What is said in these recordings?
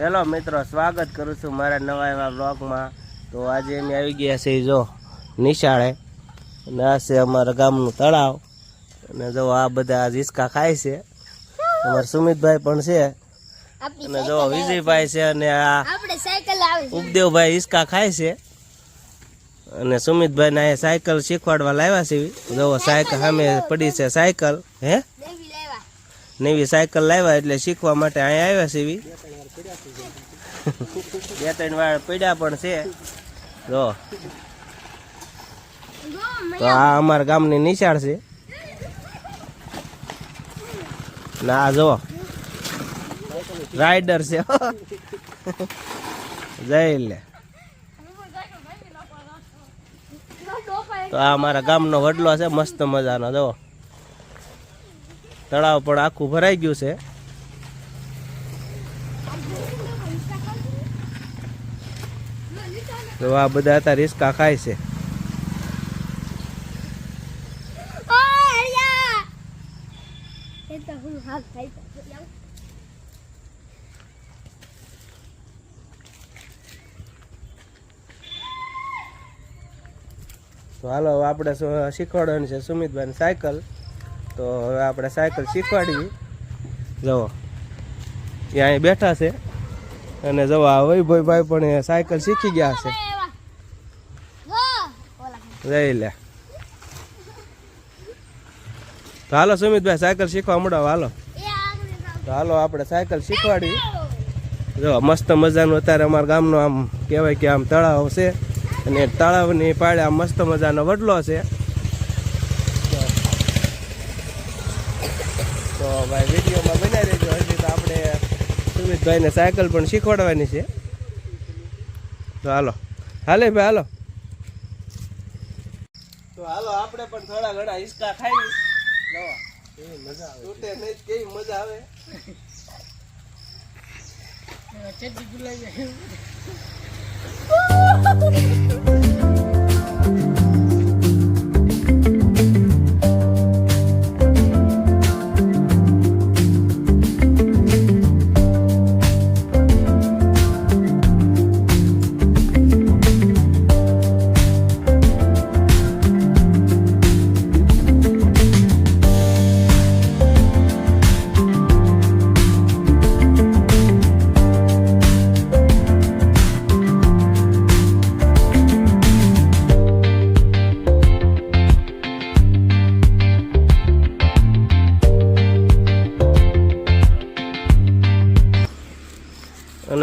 Hello મિત્રો સ્વાગત કરું છું મારા નવા એવા બ્લોગમાં તો આજે અમે આવી ગયા છે જો નિશાળે. અને આ છે અમારા ગામનું તળાવ. અને જો આ બધા હિસકા ખાય છે. અમારા સુમિતભાઈ પણ છે. અને જો વિજયભાઈ છે અને આ ઉપદેવભાઈ હિસકા ખાય છે. અને સુમિતભાઈ એ સાયકલ શીખવાડવા લાવ્યા છે. જો સાયકલ સામે પડી છે સાયકલ હે? નવી સાયકલ લાવ્યા એટલે શીખવા માટે અહીંયા આવ્યા છે એવી. બે ત્રણ વાર પડ્યા પણ છે. જો. તો આ અમારા ગામની નિશાળ છે. ના જો. રાઈડર છે. જઈ લે. તો આ અમારા ગામનો વડલો છે, મસ્ત મજાનો, જો. તળાવ પણ આખું ભરાઈ ગયું છે. તો આ બધા હતા રિસ્કા ખાય છે. તો હાલો આપણે શીખવાડવાનું શીખવાડવાની છે? સુમિતભાઈ સાયકલ. તો હવે આપણે સાયકલ શીખવાડવી જવો એ અહીં બેઠા છે. અને જવો આ વૈભવભાઈ પણ એ સાયકલ શીખી ગયા છે. જઈ લે. તો હાલો સુમિતભાઈ, સાયકલ શીખવા મળો, હાલો. તો હાલો, આપણે સાયકલ શીખવાડી જો મસ્ત મજાનું અત્યારે અમારા ગામનો આમ કહેવાય કે આમ તળાવ છે. અને તળાવની પાડે આમ મસ્ત મજાનો વડલો છે. તો ભાઈ વિડીયોમાં બનાવી દેજો. હજી તો આપણે સુમિતભાઈને સાયકલ પણ શીખવાડવાની છે. તો હાલો. હાલે ભાઈ, હાલો. તો હાલો, આપણે પણ થોડા ઘણા હિસ્કા ખાઈ. જવા મજા આવે. તૂટે નહીં કેવી મજા આવે.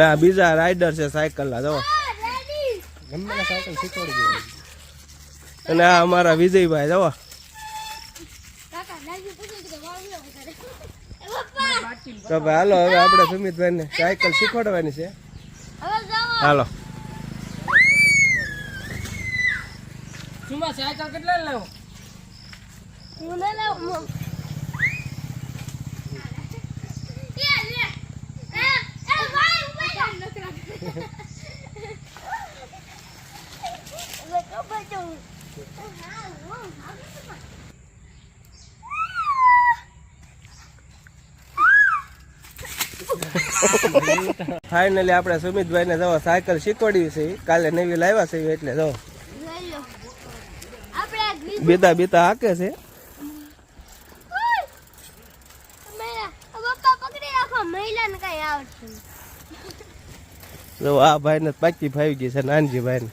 અને આ બીજા રાઈડર છે સાયકલ ના જો. સાયકલ શીખવાડી અને આ અમારા વિજયભાઈ જો. કાકા લાગી પૂછ્યું કે વાવ્યો વધારે એ પપ્પા તો ભાઈ હાલો હવે આપણે સુમિતભાઈ ને સાયકલ શીખવાડવાની છે. હાલો. સાયકલ કેટલા લેવો હું ના લાવું એ લે એ એ ભાઈ ઊભા નથી લે કબર જો હા હું ફાઇનલી આપણે સુમિતભાઈ ને જવા સાયકલ શીખવાડ્યું છે. કાલે નવી લાવ્યા છે એટલે જો. બીતા બીતા હાકે છે. પકડી રાખો કઈ આવડતું જો આ ભાઈ ને પાકી ફાવી ગઈ છે નાનજી ભાઈ ને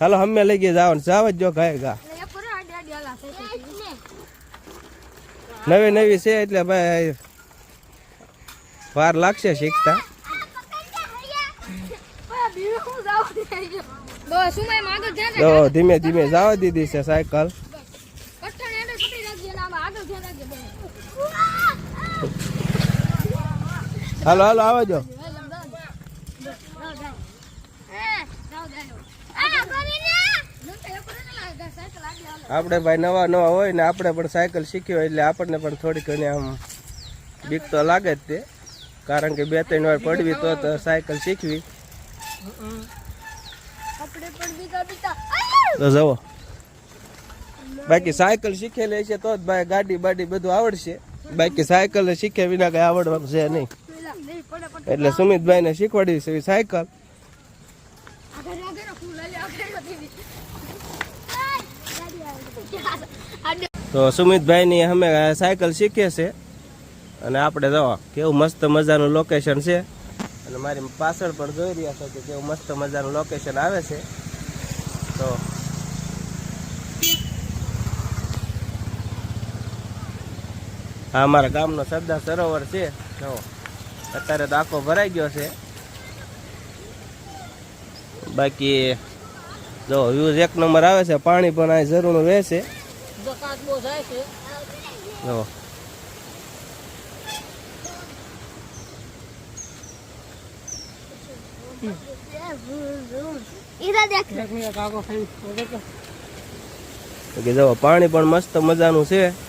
હાલો હમે લઈ ગયા જાવ જાવ જ જો ગાય ગા. નવી નવી છે એટલે ભાઈ વાર લાગશે શીખતા. ધીમે ધીમે જાવ દીધી છે સાયકલ. હાલો હાલો આવજો આપણે ભાઈ નવા નવા હોય ને આપણે પણ સાયકલ શીખી હોય એટલે આપણને પણ થોડી ઘણી આમ બીક તો લાગે જ તે. કારણ કે બે ત્રણ વાર પડવી તો સાયકલ શીખવી. તો જવો. બાકી સાયકલ શીખેલી છે તો જ ભાઈ ગાડી બાડી બધું આવડશે. બાકી સાયકલ શીખે વિના કઈ આવડવાનું છે નહીં. એટલે સુમિતભાઈ ને શીખવાડી છે સાયકલ. તો સુમિતભાઈ ની અમે સાયકલ શીખીએ છે. અને આપણે જો કેવું મસ્ત મજાનું લોકેશન છે. અને મારી પાછળ પણ જોઈ રહ્યા છો કે કેવું મસ્ત મજાનું લોકેશન આવે છે. તો આ અમારા ગામનો સરદાર સરોવર છે. જો અત્યારે તો આખો ભરાઈ ગયો છે. બાકી જો વ્યૂઝ એક નંબર આવે છે, પાણી પણ આ જરૂરનું રહેશે છે. જો પાણી પણ મસ્ત મજાનું છે.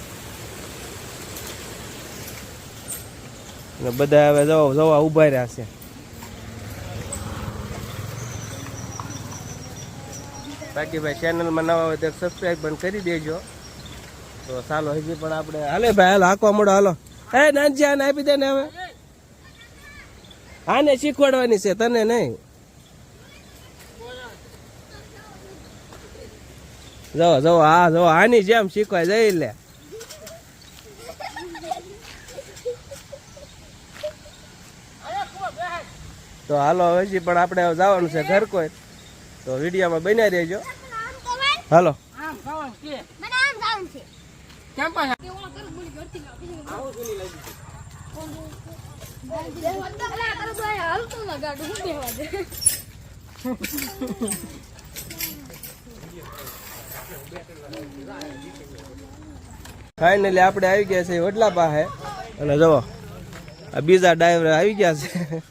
અને બધા હવે જવા જવા ઊભા રહ્યા છે. બાકી ભાઈ ચેનલમાં નવા હોય તો સબસ્ક્રાઈબ પણ કરી દેજો. તો ચાલો, હજી પણ આપણે હાલે ભાઈ, હાલો, હાકવા મોડો, હાલો. એ, નાનજી, આને આપી દે ને હવે. આને શીખવાડવાની છે, તને નહીં. જો જો હા જો આની જેમ શીખવાય, જઈ લે. તો હાલો હજી પણ આપણે જવાનું છે ઘર કોઈ. તો વિડીયોમાં બનાવી ભાઈ હાલો. ફાઇનલી આપણે આવી ગયા છે વડલા પાસે. અને જવો આ બીજા ડ્રાઈવર આવી ગયા છે.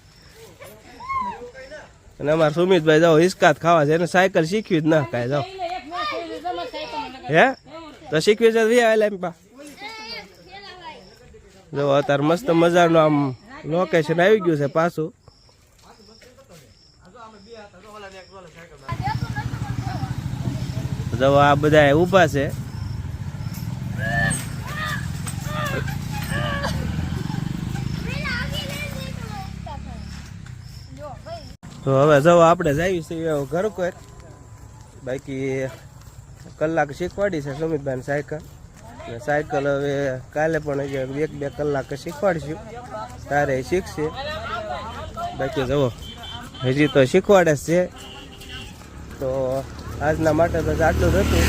અને અમારા સુમિતભાઈ જાઓ, હિસકાત ખાવા છે, એને સાયકલ શીખવી જ ના કાંઈ જાઓ. હે? તો શીખવી છે વી આવેલા એમ પા. જો, અત્યારે મસ્ત મજાનું આમ લોકેશન આવી ગયું છે પાછું. જો, આ બધા ઊભા છે. તો હવે જવા આપણે જઈએ છીએ ઘર કોઈ બાકી કલાક શીખવાડી છે સુમિતભાઈ સાયકલ. સાયકલ હવે કાલે પણ એક બે કલાક શીખવાડીશું. તારે શીખશે. બાકી જવો હજી તો શીખવાડે છે. તો આજના માટે તો આટલું જ હતું.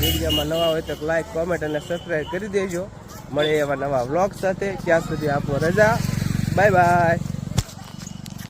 વિડીયોમાં નવા હોય તો લાઈક કોમેન્ટ અને સબસ્ક્રાઈબ કરી દેજો. મળીએ એવા નવા વ્લોગ સાથે. ત્યાં સુધી આપો રજા. Bye bye